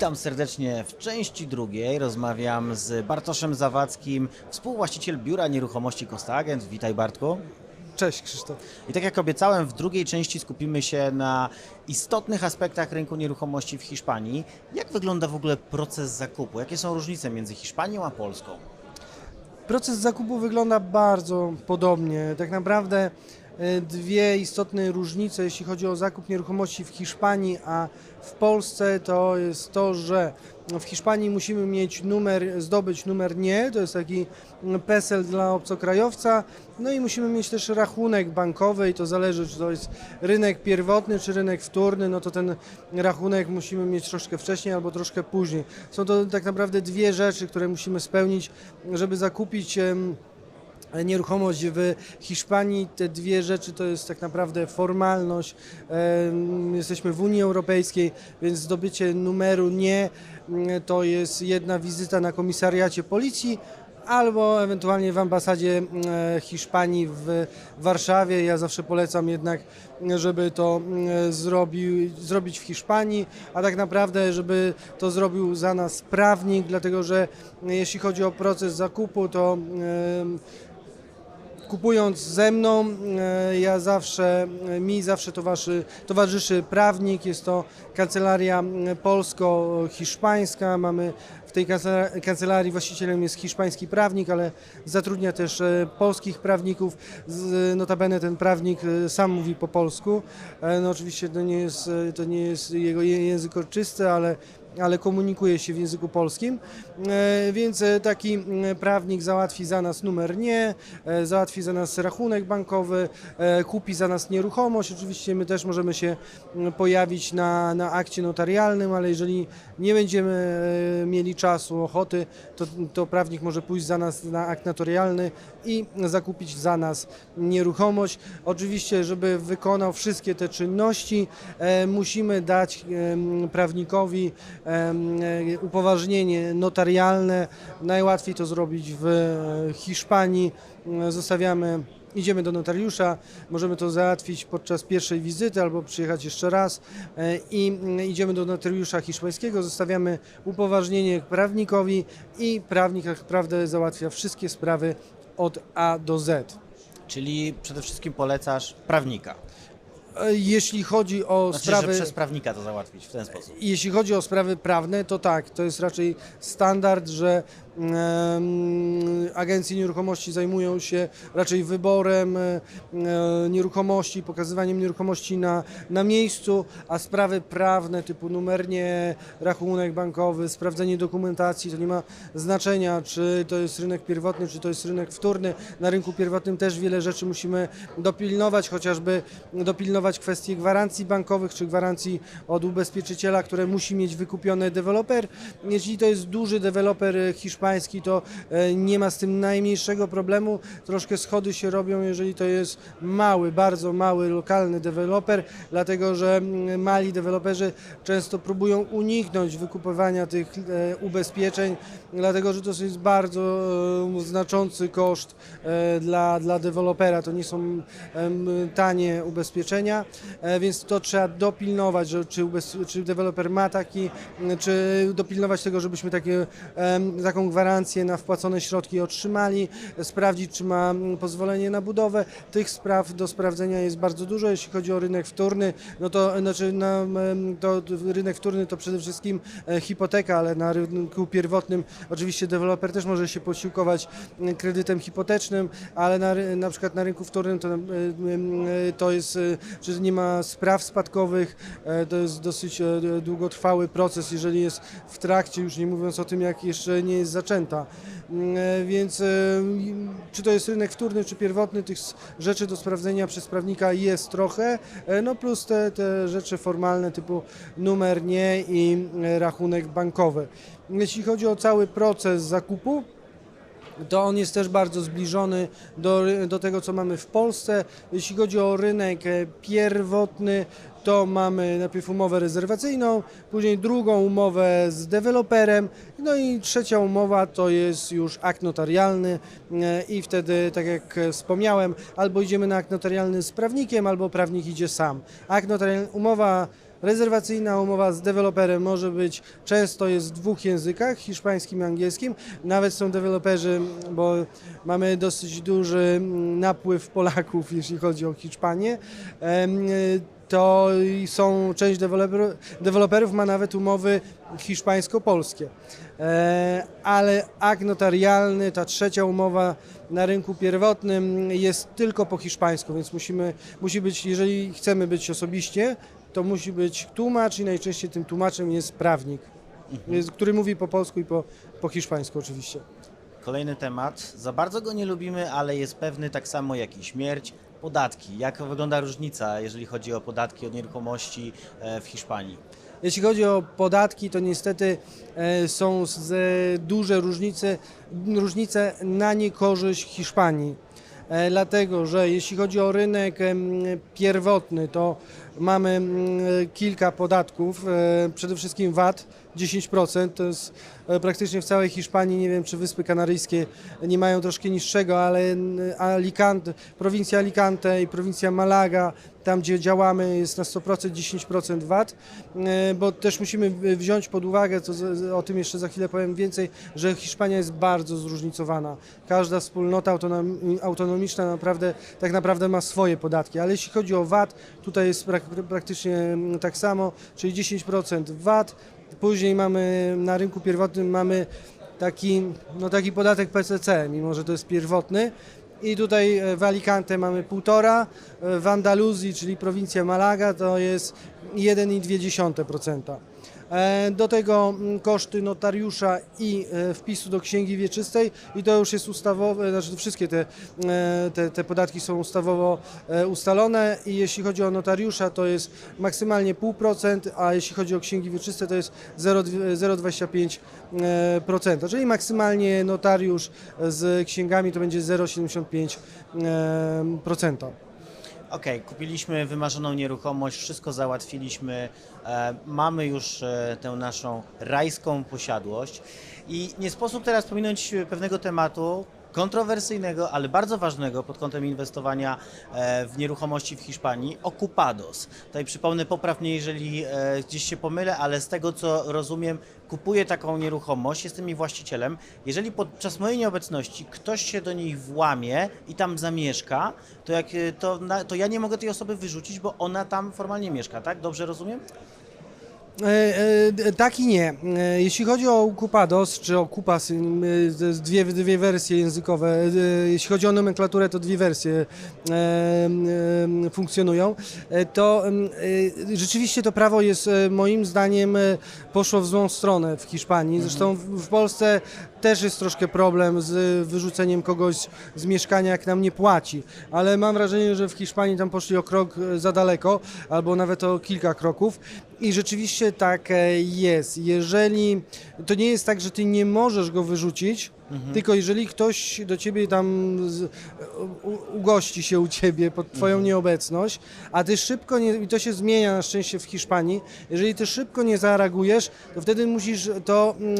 Witam serdecznie w części drugiej. Rozmawiam z Bartoszem Zawadzkim, współwłaściciel Biura Nieruchomości Costa Agent. Witaj Bartku. Cześć Krzysztof. I tak jak obiecałem, w drugiej części skupimy się na istotnych aspektach rynku nieruchomości w Hiszpanii. Jak wygląda w ogóle proces zakupu? Jakie są różnice między Hiszpanią a Polską? Proces zakupu wygląda bardzo podobnie. Tak naprawdę dwie istotne różnice, jeśli chodzi o zakup nieruchomości w Hiszpanii, a w Polsce, to jest to, że w Hiszpanii musimy mieć numer, zdobyć numer nie, to jest taki PESEL dla obcokrajowca, no i musimy mieć też rachunek bankowy i to zależy, czy to jest rynek pierwotny, czy rynek wtórny, no to ten rachunek musimy mieć troszkę wcześniej albo troszkę później. Są to tak naprawdę dwie rzeczy, które musimy spełnić, żeby zakupić nieruchomość w Hiszpanii. Te dwie rzeczy to jest tak naprawdę formalność. Jesteśmy w Unii Europejskiej, więc zdobycie numeru nie mm, to jest jedna wizyta na komisariacie policji. Albo ewentualnie w ambasadzie e, Hiszpanii w Warszawie. Ja zawsze polecam jednak, żeby to mm, zrobił, zrobić w Hiszpanii, a tak naprawdę, żeby to zrobił za nas prawnik, dlatego że jeśli chodzi o proces zakupu, to kupując ze mną, e, ja zawsze, e, mi zawsze towarzyszy, towarzyszy prawnik, jest to kancelaria m, polsko-hiszpańska, mamy w tej kancela- kancelarii właścicielem jest hiszpański prawnik, ale zatrudnia też e, polskich prawników, notabene ten prawnik e, sam mówi po polsku, E, no oczywiście to nie jest, e, to nie jest jego je- język ojczysty, ale ale komunikuje się w języku polskim, E, więc e, taki prawnik załatwi za nas numer nie, e, załatwi za nas rachunek bankowy, kupi za nas nieruchomość. Oczywiście my też możemy się pojawić na, na akcie notarialnym, ale jeżeli nie będziemy mieli czasu, ochoty, to, to prawnik może pójść za nas na akt notarialny i zakupić za nas nieruchomość. Oczywiście, żeby wykonał wszystkie te czynności, musimy dać prawnikowi upoważnienie notarialne. Najłatwiej to zrobić w e, Hiszpanii. E, Zostawiamy Idziemy do notariusza, możemy to załatwić podczas pierwszej wizyty albo przyjechać jeszcze raz e, i mm, idziemy do notariusza hiszpańskiego, zostawiamy upoważnienie prawnikowi i prawnik naprawdę załatwia wszystkie sprawy od A do Z. Czyli przede wszystkim polecasz prawnika. E, Jeśli chodzi o Znaczy, sprawy... że przez prawnika to załatwić w ten sposób. Jeśli chodzi o sprawy prawne, to tak, to jest raczej standard, że agencje nieruchomości zajmują się raczej wyborem e, e, nieruchomości, pokazywaniem nieruchomości na, na miejscu, a sprawy prawne typu numer nie, rachunek bankowy, sprawdzenie dokumentacji, to nie ma znaczenia, czy to jest rynek pierwotny, czy to jest rynek wtórny. Na rynku pierwotnym też wiele rzeczy musimy dopilnować, chociażby dopilnować kwestii gwarancji bankowych, czy gwarancji od ubezpieczyciela, które musi mieć wykupione deweloper. Jeśli to jest duży deweloper e, to e, nie ma z tym najmniejszego problemu. Troszkę schody się robią, jeżeli to jest mały, bardzo mały, lokalny deweloper, dlatego że mali deweloperzy często próbują uniknąć wykupywania tych e, ubezpieczeń, dlatego że to jest bardzo e, znaczący koszt dla, dla dewelopera. To nie są tanie ubezpieczenia, więc to trzeba dopilnować, że czy, ubez- czy deweloper ma taki, czy dopilnować tego, żebyśmy takie, taką gwarancję na wpłacone środki otrzymali, e, sprawdzić, czy ma m, pozwolenie na budowę. Tych spraw do sprawdzenia jest bardzo dużo. Jeśli chodzi o rynek wtórny, no to znaczy na, em, to rynek wtórny to przede wszystkim e, hipoteka, ale na rynku pierwotnym oczywiście deweloper też może się posiłkować m, kredytem hipotecznym, ale na, na przykład na rynku wtórnym to, em, e, to jest, e, że nie ma spraw spadkowych, e, to jest dosyć e, długotrwały proces, jeżeli jest w trakcie, już nie mówiąc o tym, jak jeszcze nie jest zaczęta. Mm, e, Więc e, czy to jest rynek wtórny, czy pierwotny, tych rzeczy do sprawdzenia przez prawnika jest trochę, e, no plus te, te rzeczy formalne typu numer nie i rachunek bankowy. Jeśli chodzi o cały proces zakupu, to on jest też bardzo zbliżony do, do tego, co mamy w Polsce. Jeśli chodzi o rynek pierwotny, to mamy najpierw umowę rezerwacyjną, później drugą umowę z deweloperem, no i trzecia umowa to jest już akt notarialny e, i wtedy, tak jak e, wspomniałem, albo idziemy na akt notarialny z prawnikiem, albo prawnik idzie sam. Akt notarialny, umowa Rezerwacyjna umowa z deweloperem może być często jest w dwóch językach, hiszpańskim i angielskim. Nawet są deweloperzy, bo mamy dosyć duży mm, napływ Polaków, jeśli chodzi o Hiszpanię. To są część deweloper, deweloperów ma nawet umowy hiszpańsko-polskie. E, Ale akt notarialny, ta trzecia umowa na rynku pierwotnym jest tylko po hiszpańsku, więc musimy, musi być, jeżeli chcemy być osobiście, to musi być tłumacz i najczęściej tym tłumaczem jest prawnik, jest, który mówi po polsku i po, po hiszpańsku oczywiście. Kolejny temat. Za bardzo go nie lubimy, ale jest pewny tak samo jak i śmierć. Podatki. Jak wygląda różnica, jeżeli chodzi o podatki od nieruchomości e, w Hiszpanii? Jeśli chodzi o podatki, to niestety e, są z, duże różnice, różnice na niekorzyść Hiszpanii. E, Dlatego, że jeśli chodzi o rynek pierwotny, to mamy mm, kilka podatków. E, Przede wszystkim VAT 10%, to jest e, praktycznie w całej Hiszpanii, nie wiem czy Wyspy Kanaryjskie nie mają troszkę niższego, ale Alicante, prowincja Alicante i prowincja Malaga, tam gdzie działamy jest na 100% 10% VAT, e, bo też musimy wziąć pod uwagę, z- o tym jeszcze za chwilę powiem więcej, że Hiszpania jest bardzo zróżnicowana. Każda wspólnota autonom- autonomiczna naprawdę, tak naprawdę ma swoje podatki, ale jeśli chodzi o VAT, tutaj jest prak- praktycznie tak samo, czyli 10% VAT, później mamy na rynku pierwotnym mamy taki, no taki podatek PCC, mimo że to jest pierwotny. I tutaj e, w Alicante mamy półtora, e, w Andaluzji, czyli prowincja Malaga, to jest 1,2%. E, Do tego mm, koszty notariusza i e, wpisu do księgi wieczystej i to już jest ustawowe, znaczy wszystkie te, e, te, te podatki są ustawowo ustalone i jeśli chodzi o notariusza to jest maksymalnie 0,5%, a jeśli chodzi o księgi wieczyste to jest 0,2 0,25%, e, procenta, czyli maksymalnie notariusz z księgami to będzie 0,75%. Okej, kupiliśmy wymarzoną nieruchomość, wszystko załatwiliśmy, e, mamy już e, tę naszą rajską posiadłość. I nie sposób teraz pominąć pewnego tematu, kontrowersyjnego, ale bardzo ważnego pod kątem inwestowania e, w nieruchomości w Hiszpanii, Ocupados. Tutaj przypomnę, popraw mnie, jeżeli e, gdzieś się pomylę, ale z tego co rozumiem, kupuję taką nieruchomość, jestem jej właścicielem. Jeżeli podczas mojej nieobecności ktoś się do niej włamie i tam zamieszka, to, jak, e, to, to ja nie mogę tej osoby wyrzucić, bo ona tam formalnie mieszka, tak? Dobrze rozumiem? E, e, tak i nie. E, Jeśli chodzi o Okupados czy Okupas, e, to jest dwie, dwie wersje językowe. Jeśli chodzi o nomenklaturę, to dwie wersje funkcjonują. To rzeczywiście to prawo jest moim zdaniem poszło w złą stronę w Hiszpanii. Zresztą w Polsce też jest troszkę problem z wyrzuceniem kogoś z mieszkania, jak nam nie płaci. Ale mam wrażenie, że w Hiszpanii tam poszli o krok e, za daleko, albo nawet o kilka kroków. I rzeczywiście tak e, jest. Jeżeli to nie jest tak, że ty nie możesz go wyrzucić, tylko jeżeli ktoś do ciebie tam z, u, ugości się u ciebie pod twoją nieobecność, a ty szybko nie, i to się zmienia na szczęście w Hiszpanii, jeżeli ty szybko nie zareagujesz, to wtedy musisz to mm,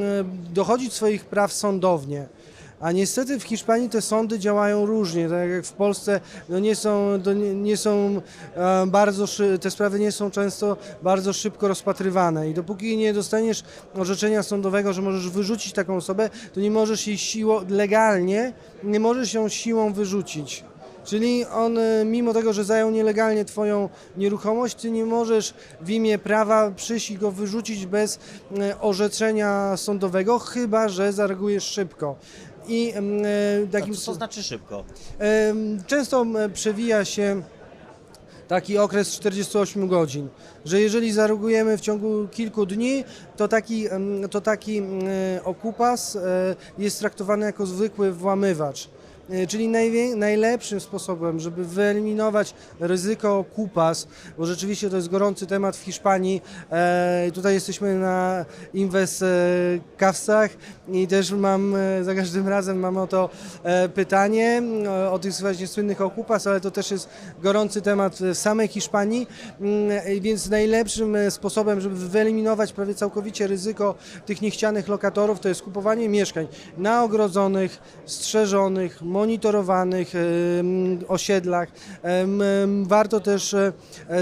dochodzić swoich praw sądownie. A niestety w Hiszpanii te sądy działają różnie, tak jak w Polsce no nie są, nie, są e, bardzo, te sprawy nie są często bardzo szybko rozpatrywane i dopóki nie dostaniesz orzeczenia sądowego, że możesz wyrzucić taką osobę, to nie możesz jej siłą, legalnie, nie możesz ją siłą wyrzucić. Czyli on, e, mimo tego, że zajął nielegalnie Twoją nieruchomość, Ty nie możesz w imię prawa przyjść i go wyrzucić bez e, orzeczenia sądowego, chyba że zareagujesz szybko. I e, Tak, takim co to znaczy szybko? Często przewija się taki okres 48 godzin, że jeżeli zareagujemy w ciągu kilku dni, to taki, to taki okupas e, jest traktowany jako zwykły włamywacz. E, Czyli najlepszym sposobem, żeby wyeliminować ryzyko okupas, bo rzeczywiście to jest gorący temat w Hiszpanii. E, tutaj jesteśmy na Inwest e, Kawsach i też mam e, za każdym razem mam o to pytanie o, tych właśnie słynnych okupas, ale to też jest gorący temat w samej Hiszpanii, Mm, więc najlepszym sposobem, żeby wyeliminować prawie całkowicie ryzyko tych niechcianych lokatorów, to jest kupowanie mieszkań na ogrodzonych, strzeżonych, monitorowanych osiedlach. Warto też e,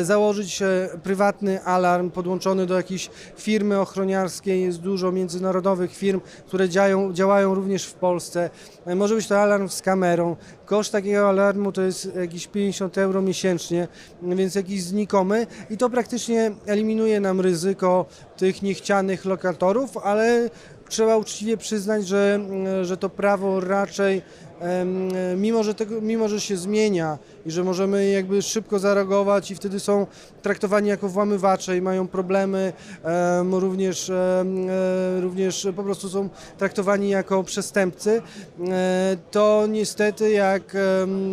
założyć prywatny alarm podłączony do jakiejś firmy ochroniarskiej. Jest dużo międzynarodowych firm, które działają, działają również w Polsce. E, Może być to alarm z kamerą. Koszt takiego alarmu to jest jakieś 50 euro miesięcznie, więc jakiś znikomy i to praktycznie eliminuje nam ryzyko tych niechcianych lokatorów, ale trzeba uczciwie przyznać, że, że to prawo raczej, mimo że, tego, mimo że się zmienia i że możemy jakby szybko zareagować i wtedy są traktowani jako włamywacze i mają problemy, em, również, e, również po prostu są traktowani jako przestępcy, e, to niestety jak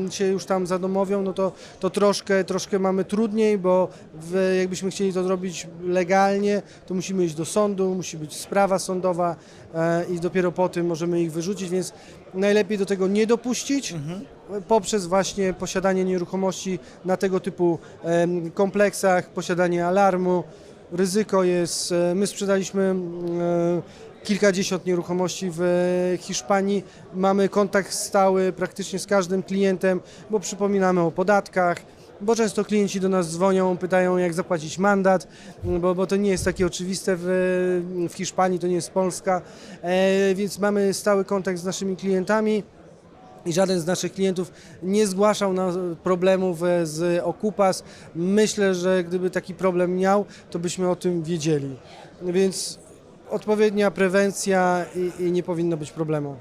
się już tam zadomowią, no to, to troszkę, troszkę mamy trudniej, bo w, jakbyśmy chcieli to zrobić legalnie, to musimy iść do sądu, musi być sprawa sądowa e, i dopiero po tym możemy ich wyrzucić, więc najlepiej do tego nie dopuścić poprzez właśnie posiadanie nieruchomości na tego typu kompleksach, posiadanie alarmu. Ryzyko jest, e, my sprzedaliśmy e, kilkadziesiąt nieruchomości w Hiszpanii. Mamy kontakt stały praktycznie z każdym klientem, bo przypominamy o podatkach, bo często klienci do nas dzwonią, pytają jak zapłacić mandat, bo, bo to nie jest takie oczywiste w, w Hiszpanii, to nie jest Polska, e, więc mamy stały kontakt z naszymi klientami i żaden z naszych klientów nie zgłaszał nam problemów e, z Okupas. Myślę, że gdyby taki problem miał, to byśmy o tym wiedzieli. Więc odpowiednia prewencja i, i nie powinno być problemu.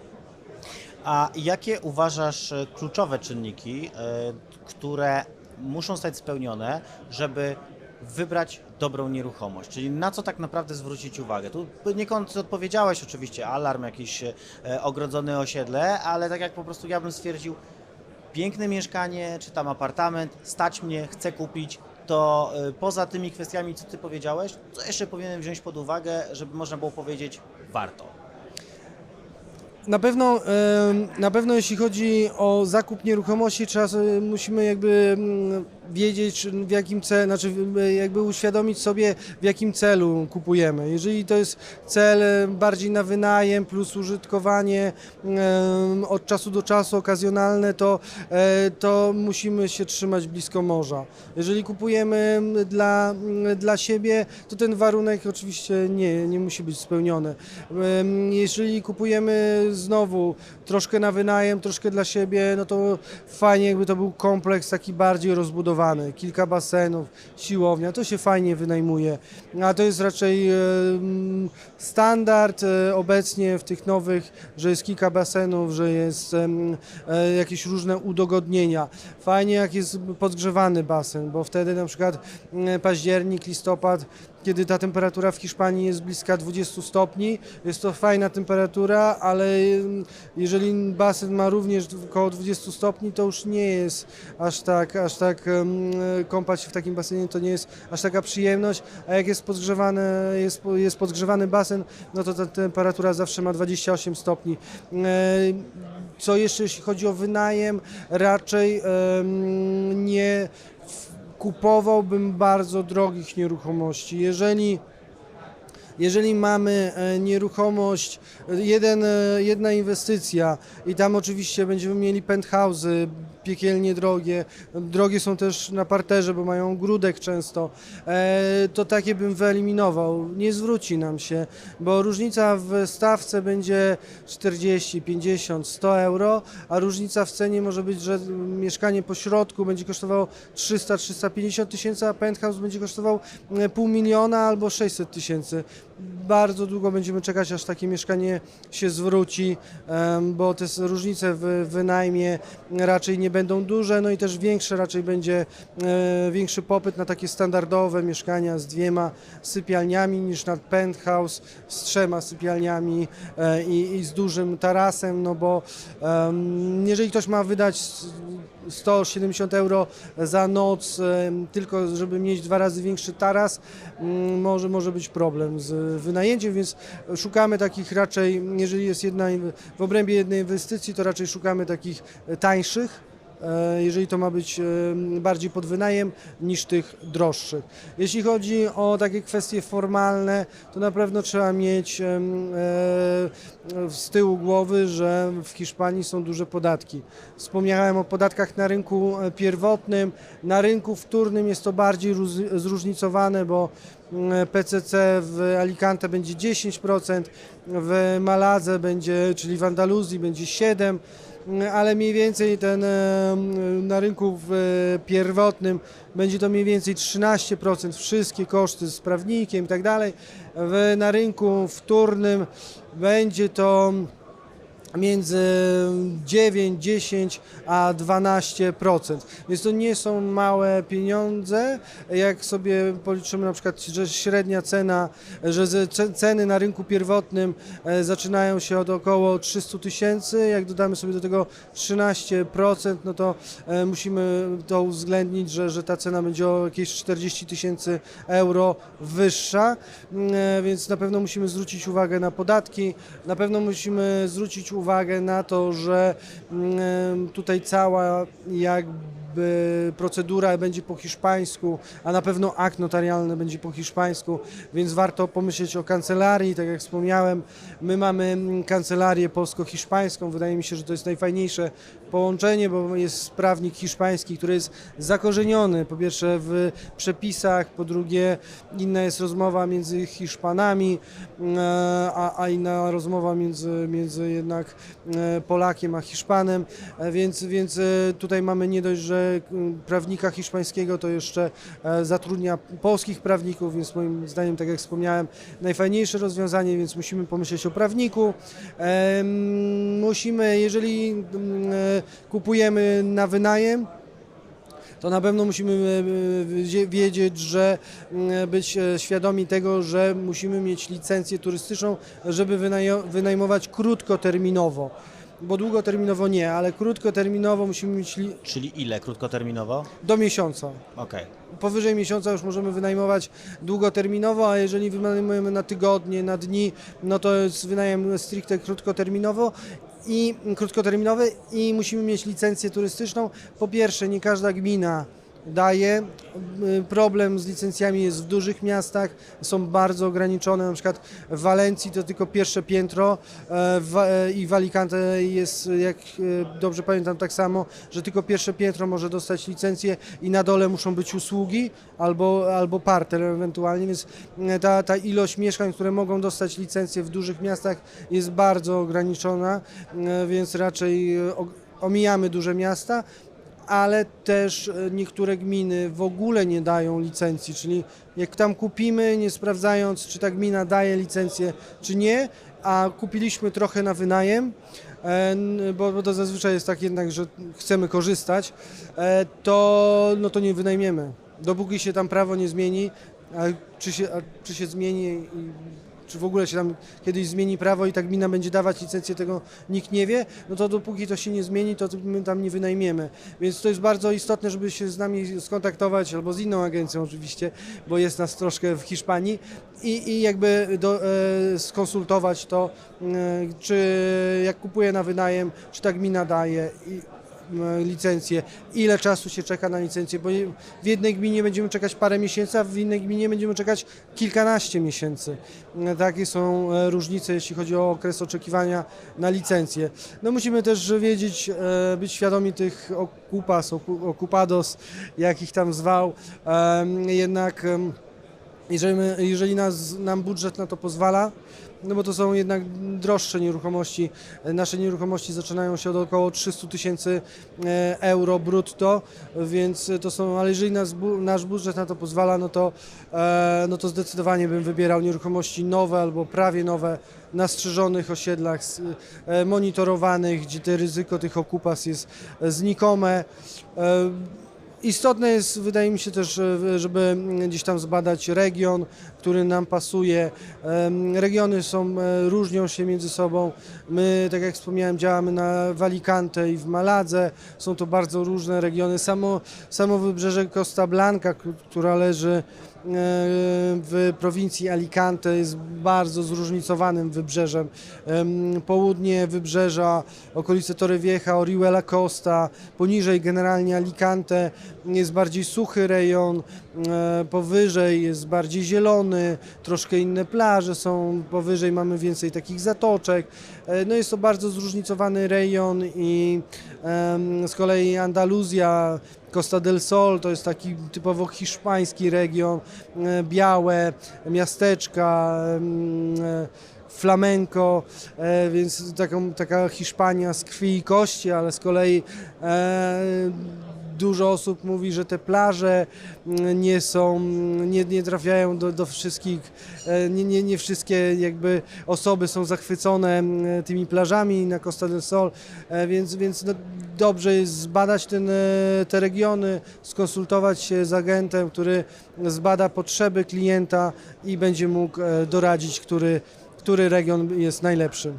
A jakie uważasz e, kluczowe czynniki, e, które muszą stać spełnione, żeby wybrać dobrą nieruchomość? Czyli na co tak naprawdę zwrócić uwagę? Tu niekąd odpowiedziałeś oczywiście, alarm, jakieś ogrodzone osiedle, ale tak jak po prostu ja bym stwierdził, piękne mieszkanie, czy tam apartament, stać mnie, chcę kupić, to e, poza tymi kwestiami, co Ty powiedziałeś, co jeszcze powinienem wziąć pod uwagę, żeby można było powiedzieć warto? Na pewno, na pewno jeśli chodzi o zakup nieruchomości, trzeba musimy jakby mm, wiedzieć w jakim celu, znaczy jakby uświadomić sobie w jakim celu kupujemy. Jeżeli to jest cel e, bardziej na wynajem plus użytkowanie em, od czasu do czasu okazjonalne, to, e, to musimy się trzymać blisko morza. Jeżeli kupujemy dla, dla siebie, to ten warunek oczywiście nie, nie musi być spełniony. Jeżeli kupujemy znowu troszkę na wynajem, troszkę dla siebie, no to fajnie jakby to był kompleks taki bardziej rozbudowany, kilka basenów, siłownia, to się fajnie wynajmuje, a to jest raczej standard e, obecnie w tych nowych, że jest kilka basenów, że jest e, jakieś różne udogodnienia. Fajnie jak jest podgrzewany basen, bo wtedy na przykład mm, październik, listopad, kiedy ta temperatura w Hiszpanii jest bliska 20 stopni, jest to fajna temperatura, ale mm, jeżeli basen ma również około 20 stopni, to już nie jest aż tak, aż tak em, kąpać się w takim basenie, to nie jest aż taka przyjemność, a jak jest podgrzewany, jest, jest podgrzewany basen, no to ta temperatura zawsze ma 28 stopni. E, Co jeszcze jeśli chodzi o wynajem, raczej nie kupowałbym bardzo drogich nieruchomości. Jeżeli jeżeli mamy e, nieruchomość, jeden, e, jedna inwestycja i tam oczywiście będziemy mieli penthouse'y piekielnie drogie, drogie są też na parterze, bo mają grudek często, e, to takie bym wyeliminował. Nie zwróci nam się, bo różnica w stawce będzie 40, 50, 100 euro, a różnica w cenie może być, że mieszkanie po środku będzie kosztowało 300-350 tysięcy, a penthouse będzie kosztował e, pół miliona albo 600 tysięcy. Bardzo długo będziemy czekać, aż takie mieszkanie się zwróci, bo te różnice w wynajmie raczej nie będą duże, no i też większe raczej będzie e, większy popyt na takie standardowe mieszkania z dwiema sypialniami niż na penthouse z trzema sypialniami e, i, i z dużym tarasem, no bo jeżeli ktoś ma wydać 170 euro za noc, tylko żeby mieć dwa razy większy taras, mm, może, może być problem z wynajęciem, więc szukamy takich raczej, jeżeli jest jedna, w obrębie jednej inwestycji, to raczej szukamy takich e, tańszych, jeżeli to ma być e, bardziej pod wynajem, niż tych droższych. Jeśli chodzi o takie kwestie formalne, to na pewno trzeba mieć e, z tyłu głowy, że w Hiszpanii są duże podatki. Wspomniałem o podatkach na rynku e, pierwotnym, na rynku wtórnym jest to bardziej zróżnicowane, bo PCC w Alicante będzie 10%, w Maladze będzie, czyli w Andaluzji będzie 7%, mm, ale mniej więcej ten e, na rynku e, pierwotnym będzie to mniej więcej 13%, wszystkie koszty z prawnikiem i tak dalej. Na rynku wtórnym będzie to między 9, 10 a 12%. Więc to nie są małe pieniądze. Jak sobie policzymy na przykład, że średnia cena, że ceny na rynku pierwotnym e, zaczynają się od około 300 tysięcy, jak dodamy sobie do tego 13%, no to e, musimy to uwzględnić, że, że ta cena będzie o jakieś 40 tysięcy euro wyższa, Mm, e, więc na pewno musimy zwrócić uwagę na podatki, na pewno musimy zwrócić uwagę na to, że mm, tutaj cała jakby procedura będzie po hiszpańsku, a na pewno akt notarialny będzie po hiszpańsku, więc warto pomyśleć o kancelarii, tak jak wspomniałem, my mamy mm, kancelarię polsko-hiszpańską, wydaje mi się, że to jest najfajniejsze połączenie, bo jest prawnik hiszpański, który jest zakorzeniony. Po pierwsze w przepisach, po drugie inna jest rozmowa między Hiszpanami, e, a, a inna rozmowa między, między jednak e, Polakiem a Hiszpanem, E, więc, więc e, tutaj mamy nie dość, że mm, prawnika hiszpańskiego to jeszcze e, zatrudnia polskich prawników, więc moim zdaniem, tak jak wspomniałem, najfajniejsze rozwiązanie, więc musimy pomyśleć o prawniku. Musimy, jeżeli mm, e, kupujemy na wynajem, to na pewno musimy e, wiedzie- wiedzieć, że mm, być e, świadomi tego, że musimy mieć licencję turystyczną, żeby wynajmować krótkoterminowo. Bo długoterminowo nie, ale krótkoterminowo musimy mieć li- Czyli ile krótkoterminowo? do miesiąca. Okej. Powyżej miesiąca już możemy wynajmować długoterminowo, a jeżeli wynajmujemy na tygodnie, na dni, no to jest wynajem stricte krótkoterminowo i krótkoterminowy i musimy mieć licencję turystyczną. Po pierwsze, nie każda gmina daje. Y, Problem z licencjami jest w dużych miastach, są bardzo ograniczone. Na przykład w Walencji to tylko pierwsze piętro e, e, i w Alicante jest, jak e, dobrze pamiętam, tak samo, że tylko pierwsze piętro może dostać licencję i na dole muszą być usługi albo, albo parter ewentualnie, więc ta, ta ilość mieszkań, które mogą dostać licencję w dużych miastach jest bardzo ograniczona, więc raczej omijamy duże miasta ale też e, niektóre gminy w ogóle nie dają licencji, czyli jak tam kupimy, nie sprawdzając, czy ta gmina daje licencję, czy nie, a kupiliśmy trochę na wynajem, e, bo, to zazwyczaj jest tak jednak, że chcemy korzystać, e, to, no to nie wynajmiemy. Dopóki się tam prawo nie zmieni, a czy się, a czy się zmieni czy w ogóle się tam kiedyś zmieni prawo i ta gmina będzie dawać licencję, tego nikt nie wie, no to dopóki to się nie zmieni, to my tam nie wynajmiemy. Więc to jest bardzo istotne, żeby się z nami skontaktować, albo z inną agencją oczywiście, bo jest nas troszkę w Hiszpanii i, i jakby do, e, skonsultować to, e, czy jak kupuję na wynajem, czy ta gmina daje i, licencję, ile czasu się czeka na licencję, bo w jednej gminie będziemy czekać parę miesięcy, a w innej gminie będziemy czekać kilkanaście miesięcy. E, Takie są e, różnice, jeśli chodzi o okres oczekiwania na licencję. No musimy też wiedzieć, e, być świadomi tych okupas, oku- okupados, jak ich tam zwał, jednak jeżeli, my, jeżeli nas, nam budżet na to pozwala, no bo to są jednak droższe nieruchomości. Nasze nieruchomości zaczynają się od około 300 tysięcy e, euro brutto, więc to są, ale jeżeli nas, nasz budżet na to pozwala, no to, e, no to zdecydowanie bym wybierał nieruchomości nowe albo prawie nowe na strzeżonych osiedlach, e, monitorowanych, gdzie te ryzyko tych okupas jest znikome. Istotne jest, wydaje mi się też, e, żeby gdzieś tam zbadać region, który nam pasuje. Regiony są, e, różnią się między sobą. My, tak jak wspomniałem, działamy na w Alicante i w Maladze. Są to bardzo różne regiony. Samo, samo wybrzeże Costa Blanca, która leży w prowincji Alicante jest bardzo zróżnicowanym wybrzeżem. Em, Południe wybrzeża, okolice Torrevieja, Orihuela Costa, poniżej generalnie Alicante jest bardziej suchy rejon, e, powyżej jest bardziej zielony, troszkę inne plaże są, powyżej mamy więcej takich zatoczek. E, No jest to bardzo zróżnicowany rejon i z kolei Andaluzja, Costa del Sol to jest taki typowo hiszpański region, e, białe miasteczka, em, e, flamenco, e, więc taką, taka Hiszpania z krwi i kości, ale z kolei dużo osób mówi, że te plaże mm, nie są, nie, nie trafiają do, do wszystkich, e, nie, nie, nie wszystkie jakby osoby są zachwycone mm, tymi plażami na Costa del Sol, e, więc, więc no, dobrze jest zbadać ten, e, te regiony, skonsultować się z agentem, który zbada potrzeby klienta i będzie mógł doradzić, który, który region jest najlepszy.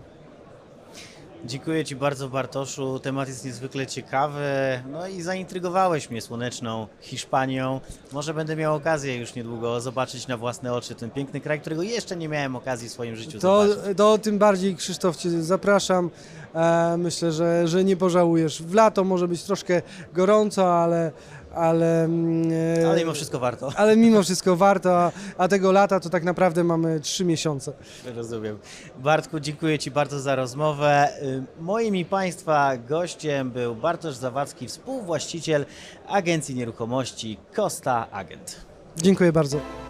Dziękuję Ci bardzo Bartoszu, temat jest niezwykle ciekawy, no i zaintrygowałeś mnie słoneczną Hiszpanią. Może będę miał okazję już niedługo zobaczyć na własne oczy ten piękny kraj, którego jeszcze nie miałem okazji w swoim życiu To, zobaczyć. to tym bardziej Krzysztof Cię zapraszam. E, myślę, że, że nie pożałujesz. W lato może być troszkę gorąco, ale ale, mm, Ale mimo wszystko warto. ale mimo wszystko warto, a, a tego lata to tak naprawdę mamy trzy miesiące. Rozumiem. Bartku, dziękuję Ci bardzo za rozmowę. Y, Moim i Państwa gościem był Bartosz Zawadzki, współwłaściciel agencji nieruchomości Costa Agent. Dziękuję bardzo.